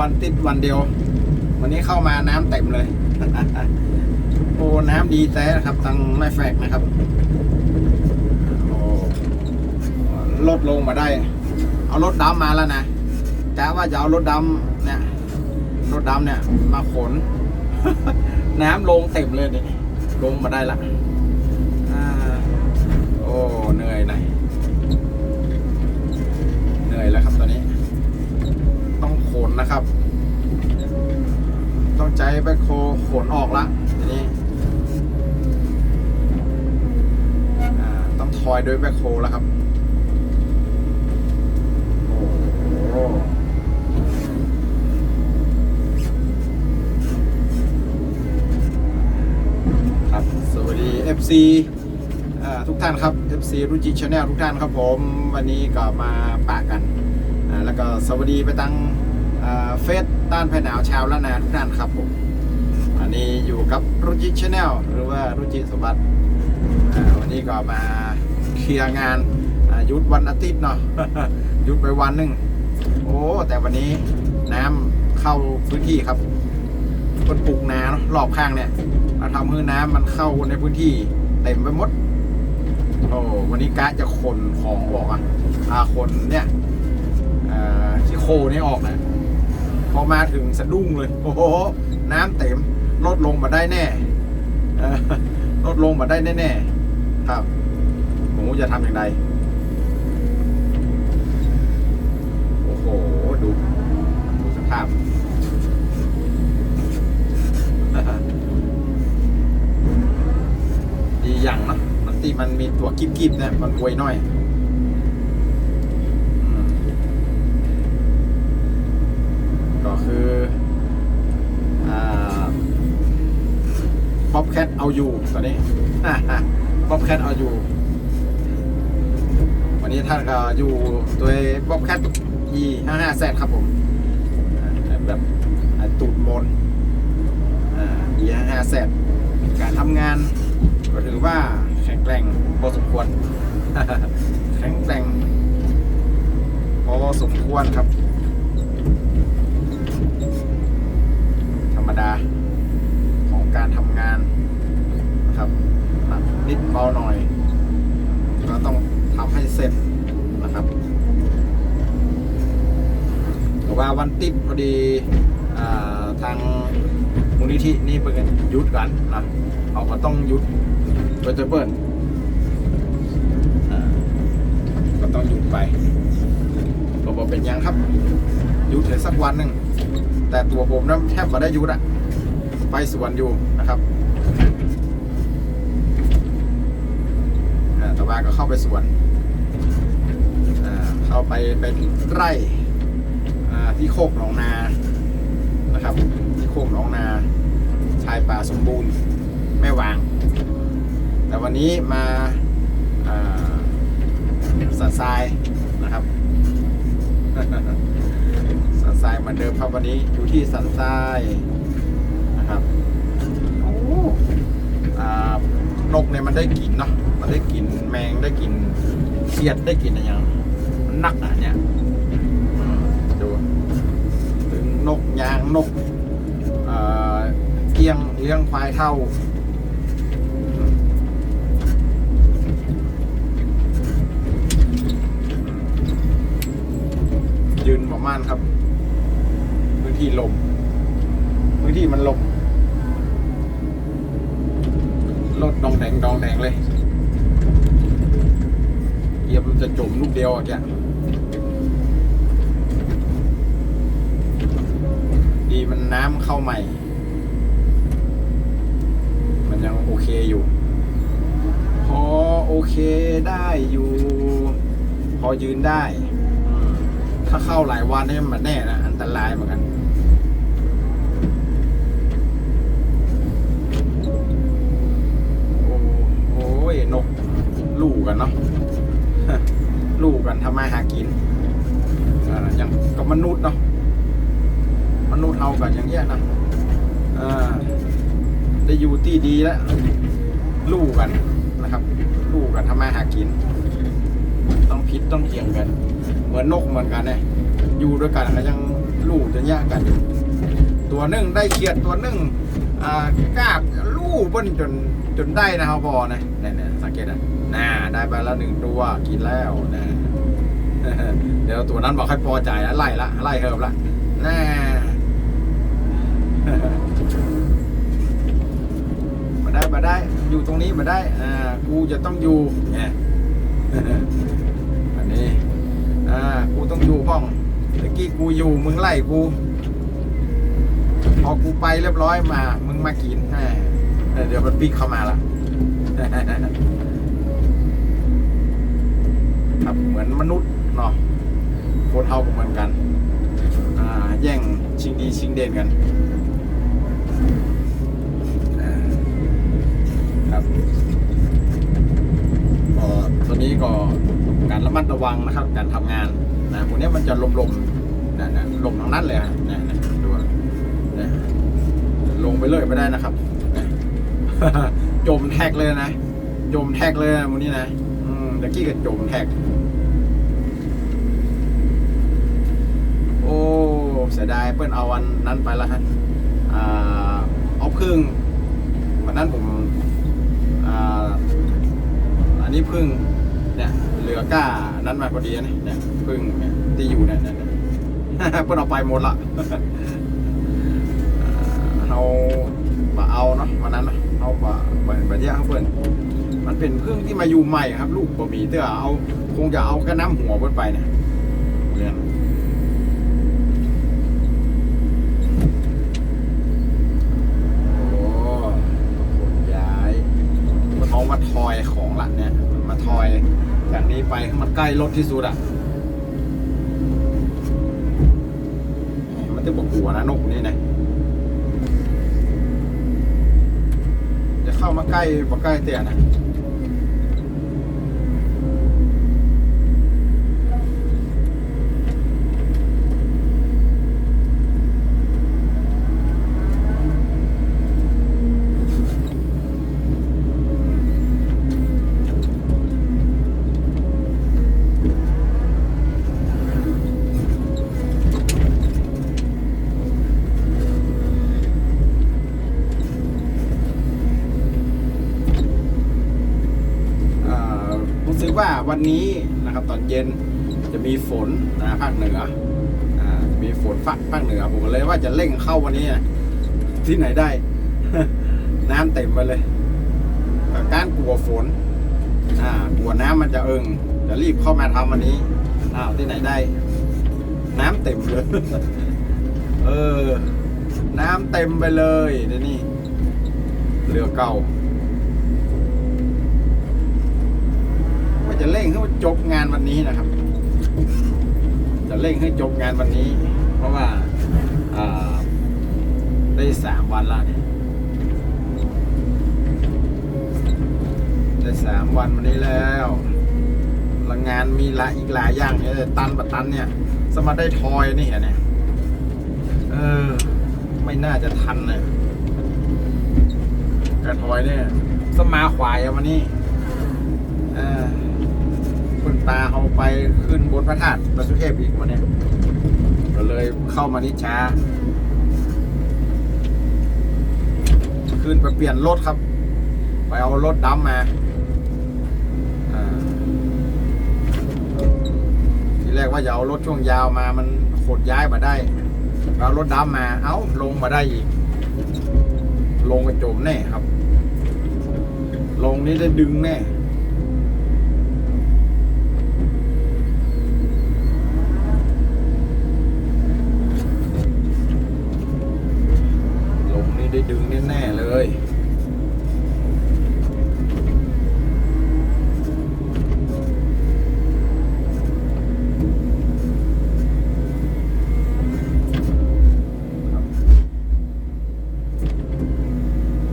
วันติดวันเดียว วันนี้เข้ามาน้ำเต็มเลย โอ้น้ำดีแต่นะครับตังไม่แฟกนะครับโอ้ลดลงมาได้ เอารถดำมาแล้วนะกะว่าจะเอารถดำเนี่ยรถดำเนี่ย มาขน น้ำลงเต็มเลยนี่ลงมาได้ละโอ้เหนื่อยหน่อยเหนื่อยแล้วครับตอนนี้ ต้อง ขนนะครับ ต้องใจแบคโคขนออกละทีนี้อ่าต้องทอยด้วยแบคโคแล้วครับโอ้โหครับสวัสดี FC อ่าทุกท่านครับ FC รุจิชาแนลทุกท่านครับผม วันนี้ก็มาปะกันอ่าแล้วก็สวัสดีไปตั้งอ่า เฟซต้านภัยหนาวชาวละนาทุกท่านครับผมอันนี้อยู่กับรุจิชาแนลหรือว่ารุจิสมบัติวันนี้ก็มาเคลียร์งานหยุดวันอาทิตย์เนาะหยุดไปวันหนึ่งโอ้แต่วันนี้น้ำเข้าพื้นที่ครับคนปลูกนาเนอะรอบข้างเนี่ยเราทำให้น้ำมันเข้าในพื้นที่เต็มไปหมดโอ้วันนี้กะจะขนของออกอะอาขนเนี่ยที่โคนี่ออกนะ พอมาถึงสะดุ้งเลย โอ้โห น้ำเต็มลดลงมาได้แน่ลดลงมาได้แน่ๆครับผมจะทำอย่างไรโอ้โห ดู ดูสภาพดีอย่างเนาะมันตีมันมีตัวกิบกิบๆเนี่ยมันป่วยหน่อยอืมก็คืออ่าบ๊อบแคท เอาอยู่ตอนนี้บ๊อบแคทเอาอยู่ วันนี้ท่านก็อยู่ตัวบ๊อบแคท E 5 5 Z ครับผมแบบอ่าตูดมนอ่า E 5 5 Z การทำงานก็ถือว่าแข็งแกร่งพอสมควร แข็งแกร่งพอสมควรครับ ธรรมดาของการทำงานนะครับหนั เบาหน่อย ก็ต้องทำให้เสร็จนะครับแต่ว่าวันติดพอดีอทางมูลนิธินี่เป็นยุดกันนะเขาก็ต้องยุดเปิดเปิดก็ต้องหยุดไปก็บอกเป็นยังครับหยุดถึงสักวันหนึ่งแต่ตัวผมนะแทบไม่ได้หยุดอะไปสวนอยู่นะครับ อ่าแต่ว่าก็เข้าไปสวนอ่าเข้าไปเป็นไร่อ่าที่โคกหนองนานะครับ ที่โคกหนองนา ชายป่าสมบูรณ์แม่วาง แต่วันนี้มาอ่าสันทรายนะครับสันทรายเหมือนเดิมครับวันนี้อยู่ที่สันทรายนะครับโอ้อ่า นกเนี่ยมันได้กลิ่นเนาะมันได้กลิ่นแมงได้กลิ่นเขียดได้กลิ่นอะไรอย่างมันนักอะเนี่ยดูถึงนกยางนกเกี้ยงเลี้ยงควายเท่ายืนประมาณครับ พื้นที่ลม พื้นที่มันลมรถดอง แดงดองแดงเลยเหยียบมันจะจมลูกเดียวอะแกดีมันน้ำเข้าใหม่ มันยังโอเคอยู่ พอโอเคได้อยู่ พอยืนได้ ถ้าเข้าหลายวันนี่มันแน่นะ อันตรายเหมือนกัน โอ้โอ้ยนก ลูกกันเนาะลูกกันทำมาหากินอย่างกับมนุษย์เนาะมนุษย์เฮากันอย่างเงี้ยนะได้อยู่ที่ดีแล้วลูกกันนะครับลูกกันทำมาหากิน ต้องพิษต้องเถียงกัน เหมือนนกเหมือนกันเนี่ยอยู่ด้วยกันก็ยังลูกจะแยกกัน ตัวหนึ่งได้เขียดตัวหนึ่งอ่ากาดลูกเบิ้นจนจนได้นะครับพอนะเนี่ยเนี่ยสังเกตนะ น่าได้ไปแล้วหนึ่งตัวกินแล้วนะเดี๋ยวตัวนั้นบอกให้พอใจแล้วไล่ละไล่เฮิบละน่ามาได้มาได้ อยู่ตรงนี้มาได้อ่ากูจะต้องอยู่ไงอันนี้อ่ากูต้องอยู่ห้องเมื่อกี้กูอยู่มึงไล่กูพอกูไปเรียบร้อยมา มึงมากินแหม่เดี๋ยวมันปีกเข้ามาละ ครับ เหมือนมนุษย์เนาะโคตรเท่าก็เหมือนกัน อ่า แย่งชิงดีชิงเด่นกันครับก็ตัวนี้ก็การระมัดระวังนะครับ การทำงานนะพวกนี้มันจะลมๆนะนะลมทั้งนั้นเลยนะนะดูนะลงไปเลยไม่ได้นะครับนะจมแท็กเลยนะ จมแท็กเลยวันนี้นะตะกี้ก็จมแท็ก โอ้ เสียดายเปิ้นเอาวันนั้นไปแล้วฮะอ่าเอาพึ่งวันนั้นผมอันนี้พึ่งเนี่ยเหลือก้านั้นมาพอดีนะเนี่ยพึ่งเนี่ยที่อยู่เนี่ยเนี่ยเนี่ยเปิ้นเอาไปหมดละเอามาเอาเนาะวันนั้นเนาะเอามาเปิดไปที่ข้างเปิ้นมันเป็นพึ่งที่มาอยู่ใหม่ครับ ลูกบะหมี่เตื้อเอาคงจะเอากระน้ำหัวเปิ้นไปเนี่ยเนี่ย โอ้ขนย้ายมันเอามาทอยของหลังเนี่ย มาทอยจากนี้ไปให้มันใก ล้รถที่สุดอะมันจะบอกหัวนะนกนี่นะจะเข้ามาใกล้บ่ใกล้เตียนะ อ่ารู้สึก วันนี้นะครับตอนเย็นจะมีฝนนะภาคเหนืออ่ามีฝนฝักภาคเหนือผมก็เลยว่าจะเร่งเข้าวันนี้ที่ไหนได้ น้ำเต็มไปเลยการกลัวฝนอ่ากลัวน้ำมันจะเอิงจะรีบเข้ามาทำวันนี้อ้าวที่ไหนได้ น้ำเต็มเลยเออ น้ำเต็มไปเลยเดี๋ยวนี้เรือเก่า ว่า จะเร่งให้มันจบงานวันนี้นะครับ จะเร่งให้จบงานวันนี้ เพราะว่าได้สามวันละเนี่ยได้สามวันวันนี้แล้วล้วงานมีหลายอีกหลายอย่างเนี่ยตันปะตันเนี่ย สมาได้ทอยนี่เห็นเนี่ยเออ ไม่น่าจะทันเลยกระทอยเนี่ย สมาขวายวันนี้าเอาไปขึ้นบนพระธาตุประสุเทพอีกวันเนี้ยก็เลยเข้ามานิช้า ขึ้นไปเปลี่ยนรถครับ ไปเอารถดำมาทีแรกว่าจะเอารถช่วงยาวมามันขดย้ายมาได้เอารถดำมา เอ้าลงมาได้อีก ลงกระโจมแน่ครับ ลงนี้ได้ดึงแน่ ลงนี่ ได้ดึงแน่ๆเลย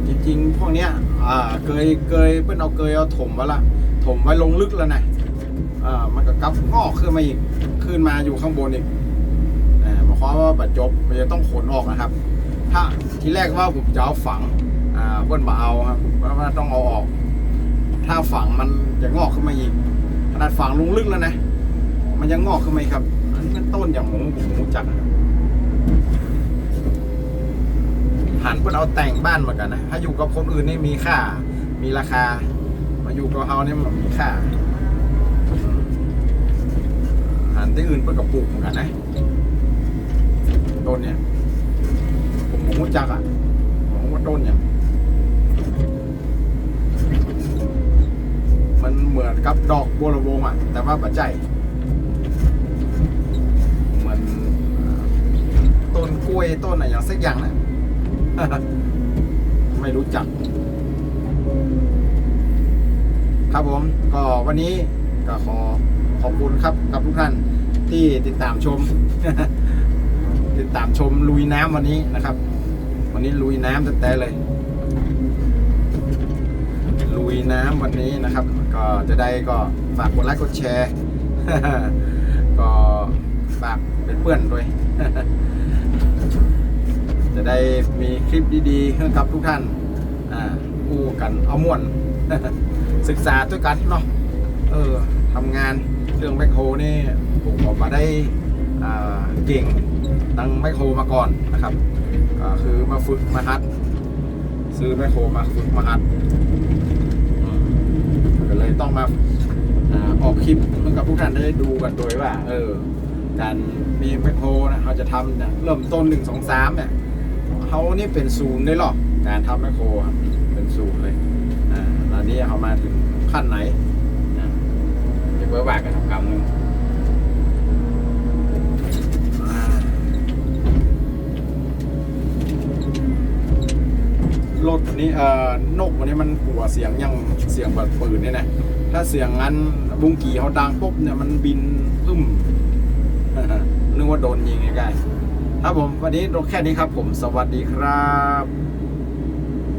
จริงๆพวกเนี้ยเกยเกยเพื่อนเอาเกยเอาถมไว้ละถมไว้ลงลึกแล้วนะอ่ามันก็กลับงอกขึ้นมาอีกขึ้นมาอยู่ข้างบนอีกอ่าหมายความว่าบัดจบมันจะต้องขนออกนะครับ ถ้าทีแรกว่าผมจะเอาฝัง อ่าเพื่อนมาเอาครับว่าว่าต้องเอาออก ถ้าฝังมันจะงอกขึ้นมาอีกขนาดฝังลงลึกแล้วนะ มันยังงอกขึ้นมาครับ อันนี้นต้นอย่างหมูผมรู้จักนะครับหันเพื่อเอาแต่งบ้านเหมือนกันนะถ้าอยู่กับคนอื่นนี่มีค่า มีราคา มาอยู่กับเฮานี่มันมีค่าหันที่อื่นเพื่อกับปลูกเหมือนกันนะต้นเนี่ย จักอะผมว่าต้นเนี่ย มันเหมือนกับดอกบัวระวงอะ แต่ว่าปัจจัยเหมือนต้นกล้วยต้นอะไรอย่างสักอย่างนะไม่รู้จัก ครับผม ก็วันนี้ก็ขอขอบคุณครับกับทุกท่านที่ติดตามชม ติดตามชมลุยน้ำวันนี้นะครับ วันนี้ลุยน้ำแต่แต่เลย ลุยน้ำวันนี้นะครับ ก็จะได้ก็ฝากกดไลค์กดแชร์ ก็ฝากเป็นเพื่อนด้วย จะได้มีคลิปดีๆให้กับทุกท่านอ่าอู้กันเอาม่วน ศึกษาด้วยกันเนาะเออทำงานเรื่องแมคโครนี่ผมออกมาได้อ่าเก่งตั้งแมคโครมาก่อนนะครับ ก็คือมาฝึกมาฮัดซื้อแมคโครมาฝึกมาฮัดก็เลยต้องมาออกคลิปให้กับทุกท่านได้ดูกันโดยว่า เออ การมีแมคโครนะเขาจะทำเนี่ยเริ่มต้นหนึ่งสองสามเนี่ยเขานี่เป็นศูนย์เลยหรอกการทำแมคโครเป็นศูนย์เลยอ่าตอนนี้เขามาถึงขั้นไหนนะเดี๋ยวเบอร์ว่ากันทำกรรมนึงอ่ารถนี้เอ่อนกวันนี้มันกลัวเสียงยังเสียงแบบปืนเนี่ยนะถ้าเสียงงั้นบุ้งกี่เขาดังปุ๊บเนี่ยมันบินอึ้มนึกว่าโดนยิงไงๆครับผมวันนี้แค่นี้ครับผมสวัสดีครับ